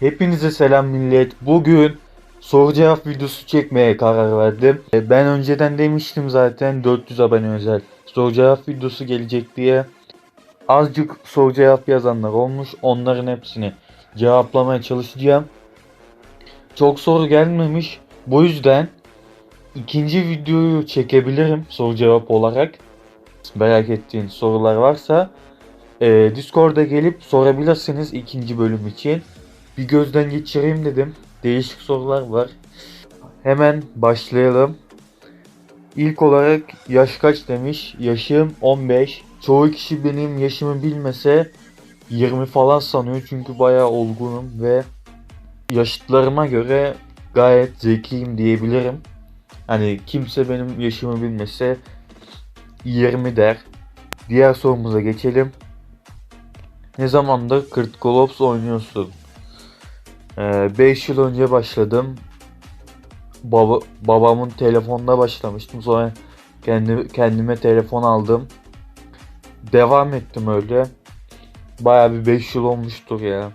Hepinize selam millet. Bugün soru cevap videosu çekmeye karar verdim. E, Ben önceden demiştim zaten 400 abone özel soru cevap videosu gelecek diye. Azıcık soru cevap yazanlar olmuş. Onların hepsini cevaplamaya çalışacağım. Çok soru gelmemiş. Bu yüzden ikinci videoyu çekebilirim soru cevap olarak. Merak ettiğin sorular varsa e, Discord'a gelip sorabilirsiniz ikinci bölüm için. Bir gözden geçireyim dedim. Değişik sorular var. Hemen başlayalım. İlk olarak yaş kaç demiş. Yaşım 15. Çoğu kişi benim yaşımı bilmese 20 falan sanıyor çünkü bayağı olgunum ve yaşıtlarıma göre gayet zekiyim diyebilirim. Hani kimse benim yaşımı bilmese 20 der. Diğer sorumuza geçelim. Ne zamandır Critical Ops oynuyorsun? 5 yıl önce başladım. Baba, babamın telefonda başlamıştım. Sonra kendi kendime telefon aldım. Devam ettim öyle. Bayağı bir 5 yıl olmuştur ya.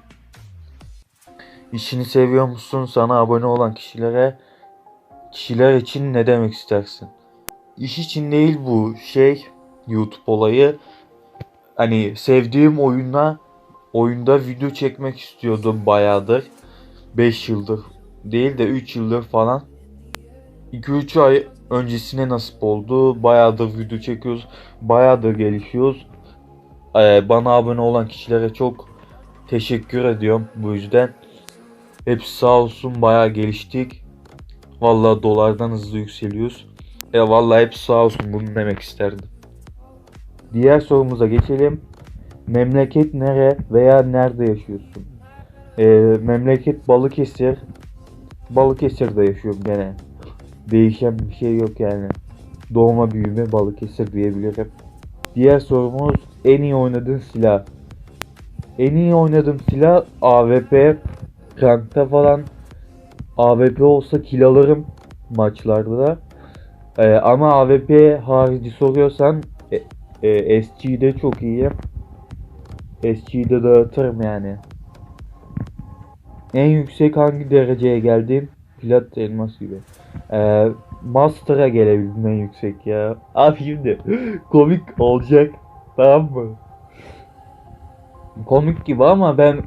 İşini seviyor musun? Sana abone olan kişilere kişiler için ne demek istersin? İş için değil bu şey YouTube olayı. Hani sevdiğim oyuna oyunda video çekmek istiyordum bayağıdır. 5 yıldır değil de 3 yıldır falan. 2-3 ay öncesine nasip oldu. Bayağıdır video çekiyoruz. Bayağıdır gelişiyoruz. Ee, bana abone olan kişilere çok teşekkür ediyorum bu yüzden. Hepsi sağ olsun bayağı geliştik. Vallahi dolardan hızlı yükseliyoruz. E vallahi hepsi sağ olsun bunu demek isterdim. Diğer sorumuza geçelim. Memleket nere veya nerede yaşıyorsun? Ee, memleket Balıkesir. Balıkesir'de yaşıyorum gene. Değişen bir şey yok yani. Doğma büyüme Balıkesir diyebilirim. Diğer sorumuz en iyi oynadığın silah. En iyi oynadığım silah AWP. Rankta falan AWP olsa kill alırım maçlarda. Ee, ama AWP harici soruyorsan e, e, SG'de çok iyiyim. SG'de dağıtırım yani. En yüksek hangi dereceye geldim? Plat elmas gibi. Ee, Master'a gelebildim en yüksek ya. Abi şimdi komik olacak. Tamam mı? Komik gibi ama ben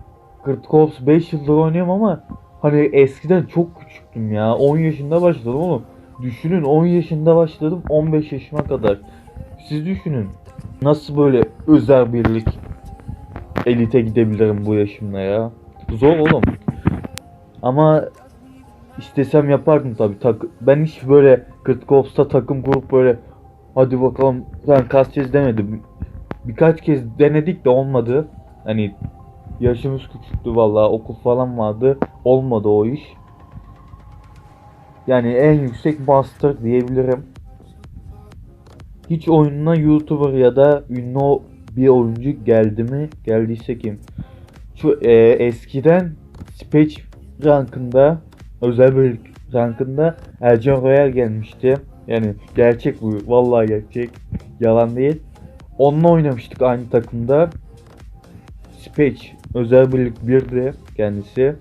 Critical Ops 5 yıldır oynuyorum ama hani eskiden çok küçüktüm ya. 10 yaşında başladım oğlum. Düşünün 10 yaşında başladım 15 yaşıma kadar. Siz düşünün. Nasıl böyle özel birlik elite gidebilirim bu yaşımda ya. Zor oğlum. Ama istesem yapardım tabi. Tak ben hiç böyle Critical Ops'ta takım kurup böyle hadi bakalım ben kez demedim. Birkaç kez denedik de olmadı. Hani yaşımız küçüktü vallahi okul falan vardı. Olmadı o iş. Yani en yüksek master diyebilirim. Hiç oyununa YouTuber ya da ünlü bir oyuncu geldi mi? Geldiyse kim? Şu e, eskiden Speech rankında özel bölük rankında Ercan Royal gelmişti. Yani gerçek bu. Vallahi gerçek. Yalan değil. Onunla oynamıştık aynı takımda. Speech özel birlik 1'di kendisi.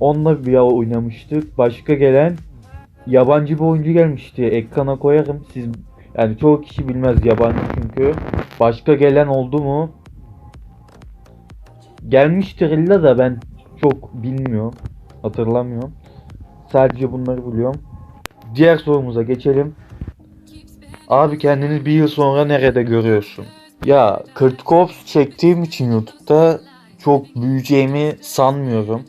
Onunla bir oynamıştık. Başka gelen yabancı bir oyuncu gelmişti. Ekrana koyarım. Siz yani çoğu kişi bilmez yabancı çünkü. Başka gelen oldu mu? Gelmiştir illa da ben çok bilmiyorum. Hatırlamıyorum. Sadece bunları biliyorum. Diğer sorumuza geçelim. Abi kendini bir yıl sonra nerede görüyorsun? Ya Ops çektiğim için YouTube'da çok büyüyeceğimi sanmıyorum.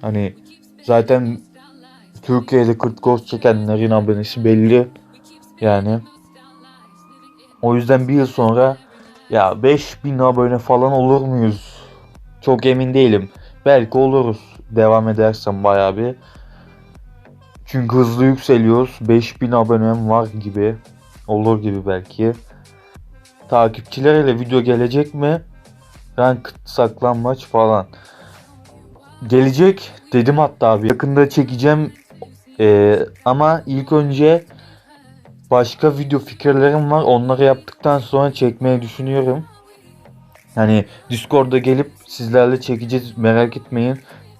Hani zaten Türkiye'de Ops çekenlerin abonesi belli. Yani o yüzden bir yıl sonra ya 5000 abone falan olur muyuz? Çok emin değilim. Belki oluruz. Devam edersem bayağı bir. Çünkü hızlı yükseliyoruz. 5000 abonem var gibi. Olur gibi belki. Takipçilerle video gelecek mi? Rank saklanmaç falan. Gelecek dedim hatta abi. Yakında çekeceğim. Ee, ama ilk önce başka video fikirlerim var. Onları yaptıktan sonra çekmeyi düşünüyorum. Yani Discord'a gelip sizlerle çekeceğiz. Merak etmeyin.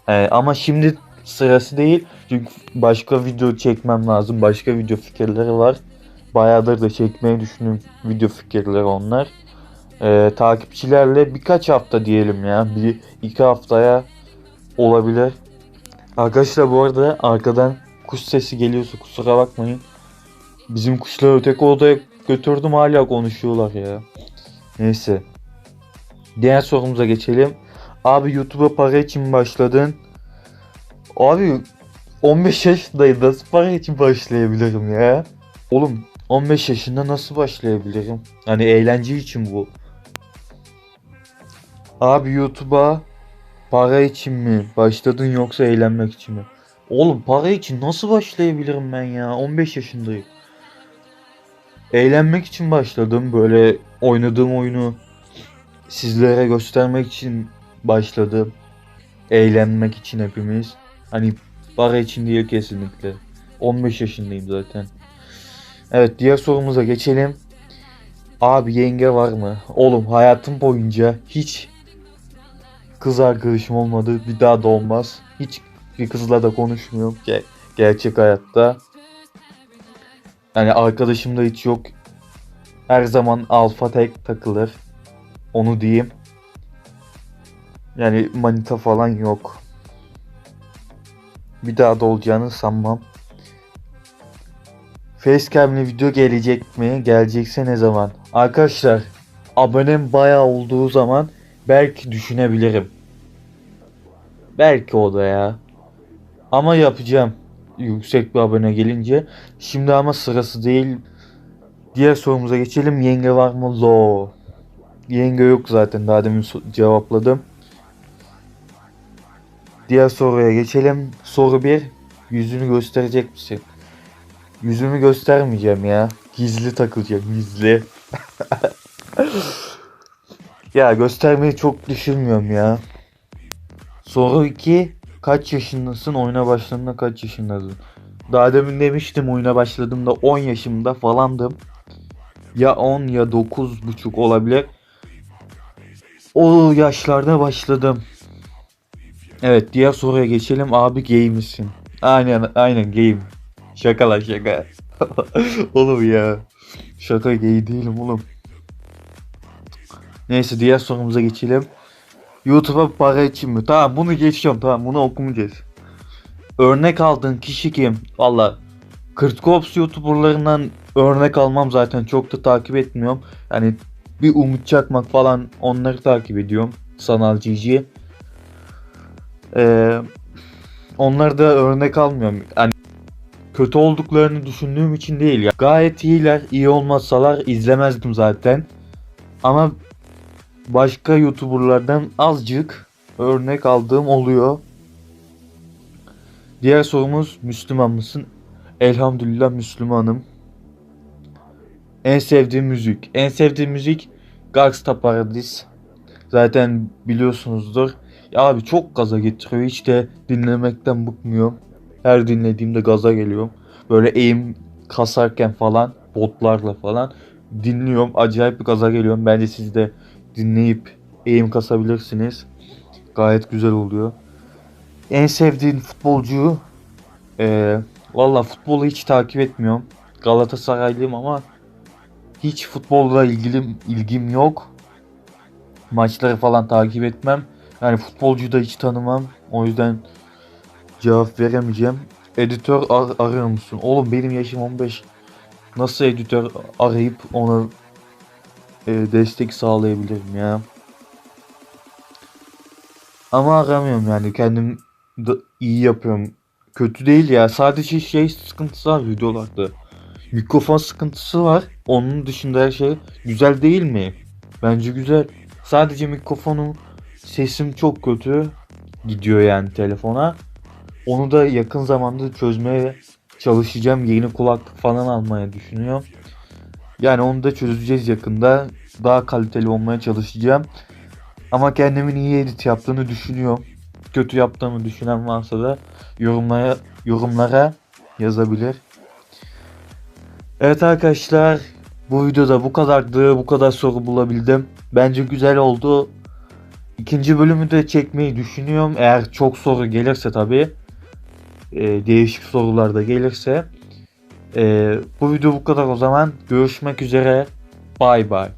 Ee, ama şimdi sırası değil. Çünkü başka video çekmem lazım. Başka video fikirleri var. Bayağıdır da çekmeyi düşündüğüm video fikirleri onlar. Ee, takipçilerle birkaç hafta diyelim ya. Bir iki haftaya olabilir. Arkadaşlar bu arada arkadan kuş sesi geliyorsa kusura bakmayın. Bizim kuşları öteki odaya götürdüm hala konuşuyorlar ya. Neyse. Diğer sorumuza geçelim. Abi YouTube'a para için mi başladın? Abi 15 yaşındayım nasıl para için başlayabilirim ya? Oğlum 15 yaşında nasıl başlayabilirim? Hani eğlence için bu. Abi YouTube'a para için mi başladın yoksa eğlenmek için mi? Oğlum para için nasıl başlayabilirim ben ya? 15 yaşındayım. Eğlenmek için başladım. Böyle oynadığım oyunu sizlere göstermek için başladım. Eğlenmek için hepimiz. Hani para için değil kesinlikle. 15 yaşındayım zaten. Evet diğer sorumuza geçelim. Abi yenge var mı? Oğlum hayatım boyunca hiç kız arkadaşım olmadı. Bir daha da olmaz. Hiç bir kızla da konuşmuyorum. Ge- gerçek hayatta. Yani arkadaşım da hiç yok. Her zaman alfa tek takılır. Onu diyeyim. Yani manita falan yok. Bir daha da olacağını sanmam. Facecam'li video gelecek mi? Gelecekse ne zaman? Arkadaşlar abonem bayağı olduğu zaman belki düşünebilirim. Belki o da ya. Ama yapacağım. Yüksek bir abone gelince. Şimdi ama sırası değil. Diğer sorumuza geçelim. Yenge var mı? Lo. Yenge yok zaten. Daha demin cevapladım. Diğer soruya geçelim. Soru 1. Yüzünü gösterecek misin? Yüzümü göstermeyeceğim ya. Gizli takılacağım. Gizli. ya göstermeyi çok düşünmüyorum ya. Soru 2. Kaç yaşındasın? Oyuna başladığında kaç yaşındasın? Daha demin demiştim oyuna başladığımda 10 yaşımda falandım. Ya 10 ya 9 buçuk olabilir. O yaşlarda başladım. Evet diğer soruya geçelim. Abi gay misin? Aynen aynen gayim. Şaka lan şaka. oğlum ya. Şaka gay değilim oğlum. Neyse diğer sorumuza geçelim. YouTube'a para için mi? Tamam bunu geçiyorum tamam bunu okumayacağız. Örnek aldığın kişi kim? Valla Kırtkops YouTuberlarından örnek almam zaten çok da takip etmiyorum. Yani bir Umut Çakmak falan onları takip ediyorum. Sanal GG. Ee, onları da örnek almıyorum. Yani kötü olduklarını düşündüğüm için değil ya. Gayet iyiler. iyi olmasalar izlemezdim zaten. Ama başka YouTuber'lardan azıcık örnek aldığım oluyor. Diğer sorumuz Müslüman mısın? Elhamdülillah Müslümanım. En sevdiğim müzik. En sevdiğim müzik Gangsta Paradis. Zaten biliyorsunuzdur. Ya abi çok gaza getiriyor. Hiç de dinlemekten bıkmıyorum. Her dinlediğimde gaza geliyorum. Böyle eğim kasarken falan botlarla falan dinliyorum. Acayip bir gaza geliyorum. Bence siz de dinleyip eğim kasabilirsiniz. Gayet güzel oluyor. En sevdiğin futbolcu ee, Valla futbolu hiç takip etmiyorum. Galatasaraylıyım ama hiç futbolla ilgili ilgim yok. Maçları falan takip etmem. Yani futbolcuyu da hiç tanımam. O yüzden cevap veremeyeceğim. Editör ar- arıyor musun? Oğlum benim yaşım 15. Nasıl editör arayıp ona e, destek sağlayabilirim ya? Ama aramıyorum yani kendim iyi yapıyorum. Kötü değil ya. Sadece şey sıkıntısı var videolarda. Mikrofon sıkıntısı var. Onun dışında her şey güzel değil mi? Bence güzel. Sadece mikrofonum sesim çok kötü gidiyor yani telefona. Onu da yakın zamanda çözmeye çalışacağım. Yeni kulaklık falan almaya düşünüyorum. Yani onu da çözeceğiz yakında. Daha kaliteli olmaya çalışacağım. Ama kendimin iyi edit yaptığını düşünüyorum. Kötü yaptığımı düşünen varsa da yorumlara yorumlara yazabilir. Evet arkadaşlar bu videoda bu kadardı. Bu kadar soru bulabildim. Bence güzel oldu. İkinci bölümü de çekmeyi düşünüyorum. Eğer çok soru gelirse tabii. e, değişik sorular da gelirse. E, bu video bu kadar o zaman. Görüşmek üzere. Bay bay.